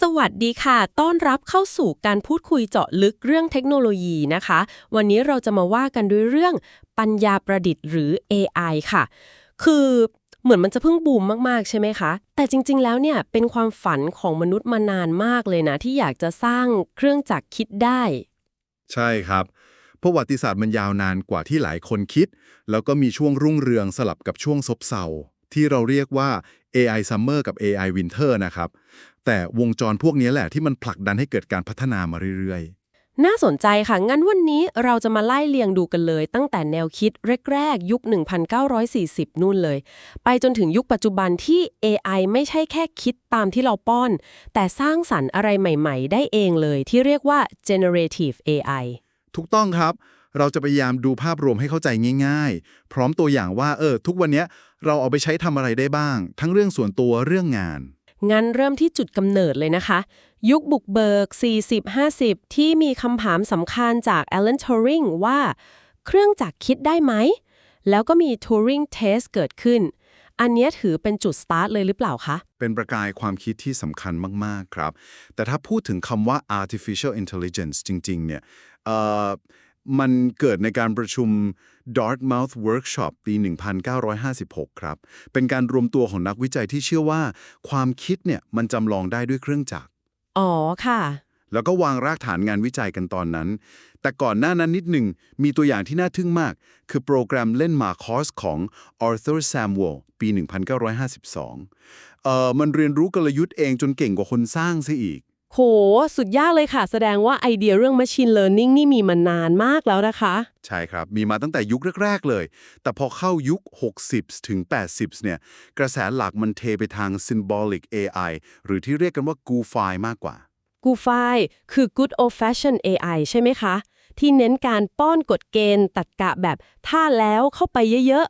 สวัสดีค่ะ ต้อนรับเข้าสู่การพูดคุยเจาะลึกเรื่องเทคโนโลยีนะคะ วันนี้เราจะมาว่ากันด้วยเรื่องปัญญาประดิษฐ์หรือ AI ค่ะ คือเหมือนมันจะเพิ่งบูมมากๆ ใช่ไหมคะ แต่จริง ๆ แล้วเนี่ยเป็นความฝันของมนุษย์มานานมากเลยนะ ที่อยากจะสร้างเครื่องจักรคิดได้ ใช่ครับ ประวัติศาสตร์มันยาวนานกว่าที่หลายคนคิด แล้วก็มีช่วงรุ่งเรืองสลับกับช่วงซบเซาที่เราเรียกว่า AI Summer กับ AI Winter นะครับ แต่วงจรพวกนี้แหละที่มันผลักดันให้เกิดการพัฒนามาเรื่อยน่าสนใจค่ะ งั้นวันนี้เราจะมาไล่เรียงดูกันเลย ตั้งแต่แนวคิดแรกๆ ยุค 1940 นู่นเลย ไปจนถึงยุคปัจจุบันที่ AI ไม่ใช่แค่คิดตามที่เราป้อน แต่สร้างสรรค์อะไรใหม่ๆ ได้เองเลยที่เรียกว่า generative AI ๆถูกต้องครับเราจะพยายามดูภาพรวมให้เข้าใจง่าย ๆ พร้อมตัวอย่างว่าเออทุกวันเนี้ยเราเอาไปใช้ทำอะไรได้บ้าง ทั้งเรื่องส่วนตัวเรื่องงาน งั้นเริ่มที่จุดกำเนิดเลยนะคะ ยุคบุกเบิก 40-50 ที่มีคำถามสำคัญจาก Alan Turing ว่า เครื่องจักรคิดได้ไหม แล้วก็มี Turing Test เกิดขึ้น อันนี้ถือเป็นจุดสตาร์ทเลยหรือเปล่าคะ เป็นประกายความคิดที่สำคัญมาก ๆ ครับ แต่ถ้าพูดถึงคำว่า artificial intelligence จริง ๆ เนี่ย มันเกิดในการประชุม Dartmouth Workshop ปี 1956 ครับ เป็นการรวมตัวของนักวิจัยที่เชื่อว่า ความคิดเนี่ยมันจำลองได้ด้วยเครื่องจักร อ๋อค่ะ แล้วก็วางรากฐานงานวิจัยกันตอนนั้น แต่ก่อนหน้านั้นนิดหนึ่ง มีตัวอย่างที่น่าทึ่งมาก คือโปรแกรมเล่นมาคอสของ Arthur Samwell ปี 1952 เอ่อ มันเรียนรู้กลยุทธ์เองจนเก่งกว่าคนสร้างซะอีก โห สุดยอดเลยค่ะ แสดงว่าไอเดียเรื่อง Machine Learning นี่มีมานานมากแล้วนะคะ ใช่ครับ มีมาตั้งแต่ยุคแรก ๆ เลย แต่พอเข้ายุค 60 ถึง 80 เนี่ย กระแสหลักมันเทไปทาง symbolic AI หรือที่เรียกกันว่า GUFI มากกว่ากูไฟคือ Good Old Fashioned AI ใช่ไหมคะ ที่เน้นการป้อนกฎเกณฑ์ตัดกะแบบท่าแล้วเข้าไปเยอะ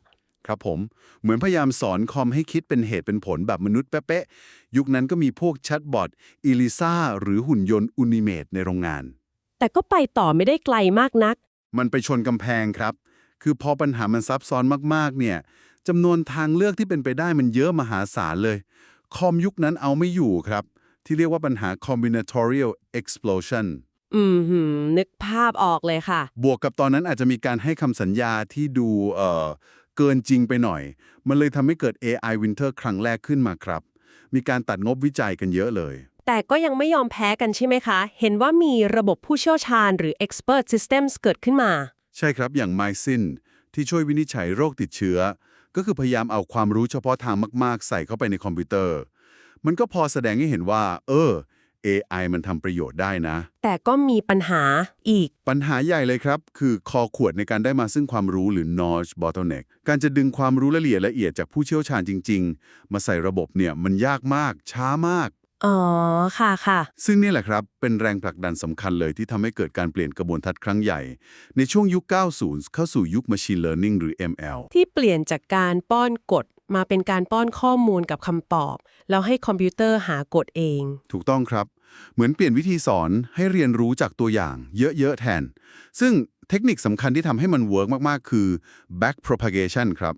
ครับผม เหมือนพยายามสอนคอมให้คิดเป็นเหตุเป็นผลแบบมนุษย์เป๊ะๆ ยุคนั้นก็มีพวกแชทบอทอีลิซ่าหรือหุ่นยนต์อุนิเมตในโรงงานๆแต่ก็ไปต่อไม่ได้ไกลมากนัก มันไปชนกำแพงครับ คือพอปัญหามันซับซ้อนมากๆ เนี่ยจำนวนทางเลือกที่เป็นไปได้มันเยอะมหาศาลเลย คอมยุคนั้นเอาไม่อยู่ครับ ที่เรียกว่าปัญหา combinatorial explosion อืมหืมนึกภาพออกเลยค่ะ บวกกับตอนนั้นอาจจะมีการให้คำสัญญาที่ดูเอ่อ เกินจริงไปหน่อย มันเลยทำให้เกิด AI Winter ครั้งแรกขึ้นมาครับ มีการตัดงบวิจัยกันเยอะเลย แต่ก็ยังไม่ยอมแพ้กันใช่ไหมคะ เห็นว่ามีระบบผู้เชี่ยวชาญหรือ expert systems เกิดขึ้นมา ใช่ครับอย่าง m y s i n ที่ช่วยวินิจฉัยโรคติดเชื้อ ก็คือพยายามเอาความรู้เฉพาะทางมาก ๆ ใส่เข้าไปในคอมพิวเตอร์ มันก็พอแสดงให้เห็นว่า เออ AI มันทำประโยชน์ได้นะ แต่ก็มีปัญหาอีก ปัญหาใหญ่เลยครับ คือคอขวดในการได้มาซึ่งความรู้หรือ knowledge bottleneck การจะดึงความรู้ละเอียดละเอียดจากผู้เชี่ยวชาญจริง ๆ มาใส่ระบบเนี่ยมันยากมาก ช้ามาก อ๋อ ค่ะค่ะ ซึ่งนี่แหละครับ เป็นแรงผลักดันสำคัญเลยที่ทำให้เกิดการเปลี่ยนกระบวนทัศน์ครั้งใหญ่ ในช่วงยุค 90 เข้าสู่ยุค Machine Learning หรือ ML ที่เปลี่ยนจากการป้อนกฎ มาเป็นการป้อนข้อมูลกับคำตอบ แล้วให้คอมพิวเตอร์หากฎเอง ถูกต้องครับ เหมือนเปลี่ยนวิธีสอนให้เรียนรู้จากตัวอย่างเยอะๆแทน ซึ่งเทคนิคสำคัญที่ทำให้มันเวิร์กมากๆ คือ back propagation ครับ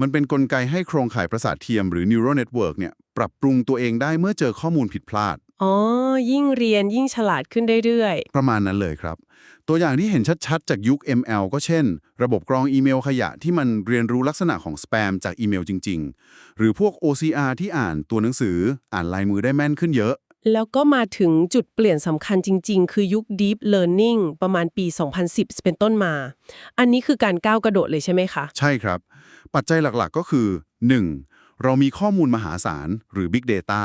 มันเป็นนกลไกให้โครงข่ายประสาทเทียมหรือ neural network เนี่ยปรับปรุงตัวเองได้เมื่อเจอข้อมูลผิดพลาด อ๋อ ยิ่งเรียนยิ่งฉลาดขึ้นเรื่อยประมาณนั้นเลยครับ ตัวอย่างที่เห็นชัดๆ จากยุค ML ก็เช่น ระบบกรองอีเมลขยะที่มันเรียนรู้ลักษณะของสแปมจากอีเมลจริง ๆ หรือพวก OCR ที่อ่านตัวหนังสืออ่านลายมือได้แม่นขึ้นเยอะ ๆ แล้วก็มาถึงจุดเปลี่ยนสำคัญจริง ๆ คือยุค Deep Learning ประมาณปี 2010 เป็นต้นมา อันนี้คือการก้าวกระโดดเลยใช่ไหมคะ ใช่ครับ ปัจจัยหลักๆก็คือ 1. เรามีข้อมูลมหาศาลหรือ Big Data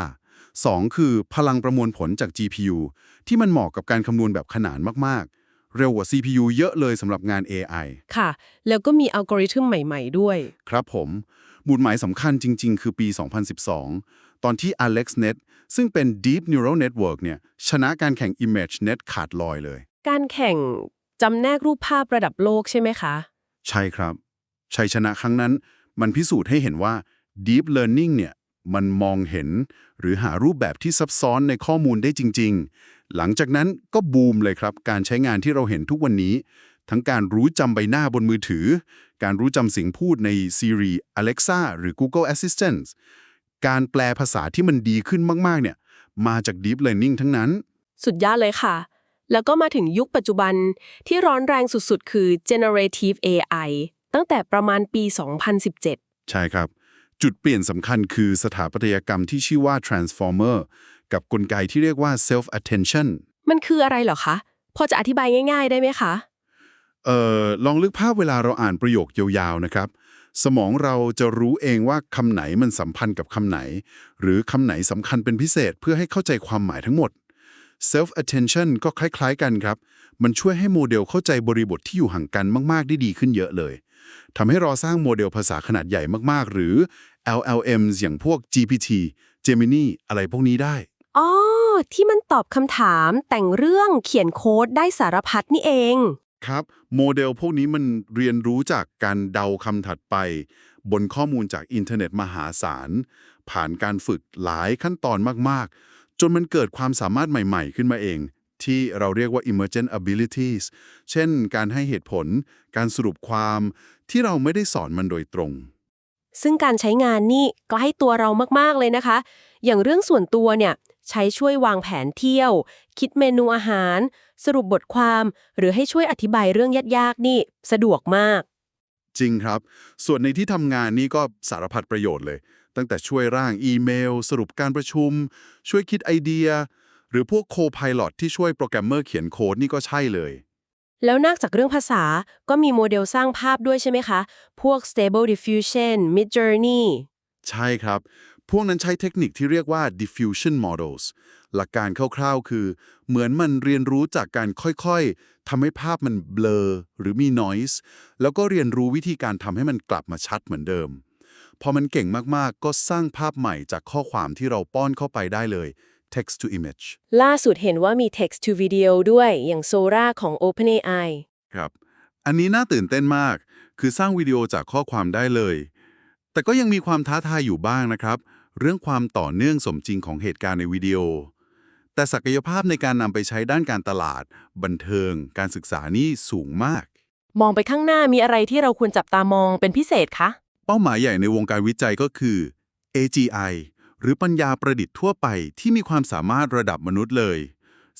2. คือพลังประมวลผลจาก GPU ที่มันเหมาะกับการคำนวณแบบขนานมากๆ เร็วกว่า CPU เยอะเลยสำหรับงาน AI ค่ะ แล้วก็มีอัลกอริทึมใหม่ๆด้วย ครับผมหมุดหมายสำคัญจริง ๆ คือปี 2012 ตอนที่ AlexNet ซึ่งเป็น Deep Neural Network เนี่ยชนะการแข่ง ImageNet ขาดลอยเลย การแข่งจำแนกรูปภาพระดับโลกใช่ไหมคะ ใช่ครับ ชัยชนะครั้งนั้นมันพิสูจน์ให้เห็นว่า Deep Learning เนี่ย มันมองเห็น หรือหารูปแบบที่ซับซ้อนในข้อมูลได้จริง ๆ หลังจากนั้นก็บูมเลยครับ การใช้งานที่เราเห็นทุกวันนี้ ทั้งการรู้จำใบหน้าบนมือถือ การรู้จำเสียงพูดใน Siri Alexa หรือ Google Assistant การแปลภาษาที่มันดีขึ้นมาก ๆ เนี่ย มาจาก Deep Learning ทั้งนั้น สุดยอดเลยค่ะ แล้วก็มาถึงยุคปัจจุบันที่ร้อนแรงสุดๆ คือ generative AI ตั้งแต่ประมาณปี 2017 ใช่ครับ จุดเปลี่ยนสำคัญคือสถาปัตยกรรมที่ชื่อว่า transformer กับกลไกที่เรียกว่า self attention มันคืออะไรเหรอคะ พอจะอธิบายง่าย ๆ ได้ไหมคะ เอ่อ ลองลึกภาพเวลาเราอ่านประโยคยาวๆ นะครับ สมองเราจะรู้เองว่าคำไหนมันสัมพันธ์กับคำไหน หรือคำไหนสำคัญเป็นพิเศษเพื่อให้เข้าใจความหมายทั้งหมด self attention ก็คล้าย ๆ กันครับ มันช่วยให้โมเดลเข้าใจบริบทที่อยู่ห่างกันมาก ๆ ได้ดีขึ้นเยอะเลย ทำให้เราสร้างโมเดลภาษาขนาดใหญ่มาก ๆ หรือ LLMs อย่างพวก GPT Gemini อะไรพวกนี้ได้ อ๋อ ที่มันตอบคำถามแต่งเรื่องเขียนโค้ดได้สารพัดนี่เอง ครับ โมเดลพวกนี้มันเรียนรู้จากการเดาคำถัดไป บนข้อมูลจากอินเทอร์เน็ตมหาศาล ผ่านการฝึกหลายขั้นตอนมาก ๆ จนมันเกิดความสามารถใหม่ ๆ ขึ้นมาเอง ที่เราเรียกว่า emergent abilities เช่น การให้เหตุผล การสรุปความที่เราไม่ได้สอนมันโดยตรง ซึ่งการใช้งานนี่ใกล้ตัวเรามาก ๆ เลยนะคะ อย่างเรื่องส่วนตัวเนี่ย ใช้ช่วยวางแผนเที่ยว คิดเมนูอาหาร สรุปบทความ หรือให้ช่วยอธิบายเรื่องยากๆนี่ สะดวกมาก จริงครับ ส่วนในที่ทำงานนี่ก็สารพัดประโยชน์เลย ตั้งแต่ช่วยร่างอีเมล สรุปการประชุม ช่วยคิดไอเดีย หรือพวกโคพ i l o t ที่ช่วยโปรแกรมเมอร์เขียนโค้ดนี่ก็ใช่เลย แล้วนอกจากเรื่องภาษาก็มีโมเดลสร้างภาพด้วยใช่ไหมคะ พวก Stable Diffusion Midjourney ใช่ครับ พวกนั้นใช้เทคนิคที่เรียกว่า diffusion models หลักการคร่าวๆ คือ เหมือนมันเรียนรู้จากการค่อยๆทำให้ภาพมันเบลอหรือมี noise แล้วก็เรียนรู้วิธีการทำให้มันกลับมาชัดเหมือนเดิม พอมันเก่งมากๆ ก็สร้างภาพใหม่จากข้อความที่เราป้อนเข้าไปได้เลย text to image ล่าสุดเห็นว่ามี Text to Video ด้วยอย่าง Sora ของ OpenAI ครับ อันนี้น่าตื่นเต้นมาก คือสร้างวิดีโอจากข้อความได้เลย แต่ก็ยังมีความท้าทายอยู่บ้างนะครับ เรื่องความต่อเนื่องสมจริงของเหตุการณ์ในวิดีโอ แต่ศักยภาพในการนำไปใช้ด้านการตลาด บันเทิง การศึกษานี่สูงมาก มองไปข้างหน้ามีอะไรที่เราควรจับตามองเป็นพิเศษคะ เป้าหมายใหญ่ในวงการวิจัยก็คือ AGI หรือปัญญาประดิษฐ์ทั่วไปที่มีความสามารถระดับมนุษย์เลย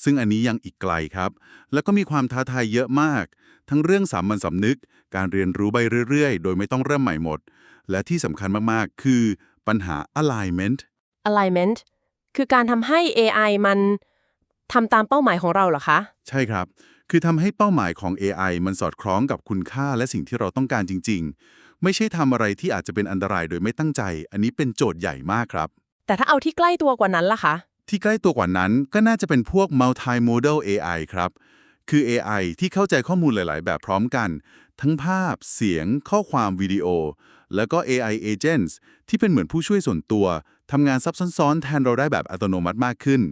ซึ่งอันนี้ยังอีกไกลครับ แล้วก็มีความท้าทายเยอะมาก ทั้งเรื่องสามัญสำนึก การเรียนรู้ไปเรื่อยๆ โดยไม่ต้องเริ่มใหม่หมด และที่สำคัญมากๆ คือปัญหา alignment Alignment คือการทำให้ AI มันทำตามเป้าหมายของเราเหรอคะ ใช่ครับ คือทำให้เป้าหมายของ AI มันสอดคล้องกับคุณค่าและสิ่งที่เราต้องการจริง ๆ ไม่ใช่ทำอะไรที่อาจจะเป็นอันตรายโดยไม่ตั้งใจ อันนี้เป็นโจทย์ใหญ่มากครับ แต่ถ้าเอาที่ใกล้ตัวกว่านั้นล่ะคะ ที่ใกล้ตัวกว่านั้นก็น่าจะเป็นพวก multimodal AI ครับ คือ AI ที่เข้าใจข้อมูลหลาย ๆ แบบพร้อมกัน ทั้งภาพ เสียง ข้อความวิดีโอ แล้วก็ AI agents ที่เป็นเหมือนผู้ช่วยส่วนตัวทำงานซับซ้อนๆ แทนเราได้แบบอัตโนมัติมากขึ้น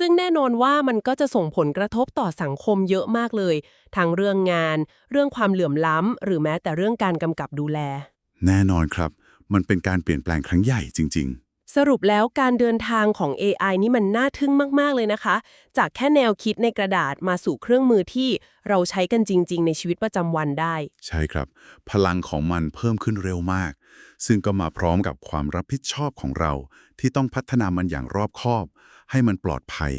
ซึ่งแน่นอนว่ามันก็จะส่งผลกระทบต่อสังคมเยอะมากเลย ทั้งเรื่องงาน เรื่องความเหลื่อมล้ำ หรือแม้แต่เรื่องการกำกับดูแล แน่นอนครับ มันเป็นการเปลี่ยนแปลงครั้งใหญ่จริง สรุปแล้วการเดินทางของ AI นี่มันน่าทึ่งมาก ๆ เลยนะคะ จากแค่แนวคิดในกระดาษมาสู่เครื่องมือที่เราใช้กันจริง ๆ ในชีวิตประจำวันได้ ใช่ครับ พลังของมันเพิ่มขึ้นเร็วมาก ซึ่งก็มาพร้อมกับความรับผิดชอบของเรา ที่ต้องพัฒนามันอย่างรอบคอบ ให้มันปลอดภัย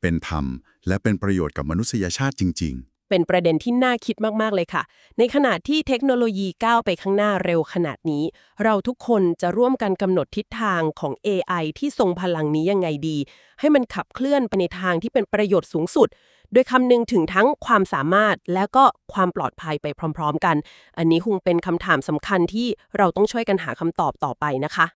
เป็นธรรม และเป็นประโยชน์กับมนุษยชาติจริง ๆ เป็นประเด็นที่น่าคิดมาก ๆ เลยค่ะ ในขณะที่เทคโนโลยีก้าวไปข้างหน้าเร็วขนาดนี้ เราทุกคนจะร่วมกันกำหนดทิศทางของ AI ที่ทรงพลังนี้ยังไงดี ให้มันขับเคลื่อนไปในทางที่เป็นประโยชน์สูงสุด โดยคำนึงถึงทั้งความสามารถและก็ความปลอดภัยไปพร้อม ๆ กัน อันนี้คงเป็นคำถามสำคัญที่เราต้องช่วยกันหาคำตอบต่อไปนะคะ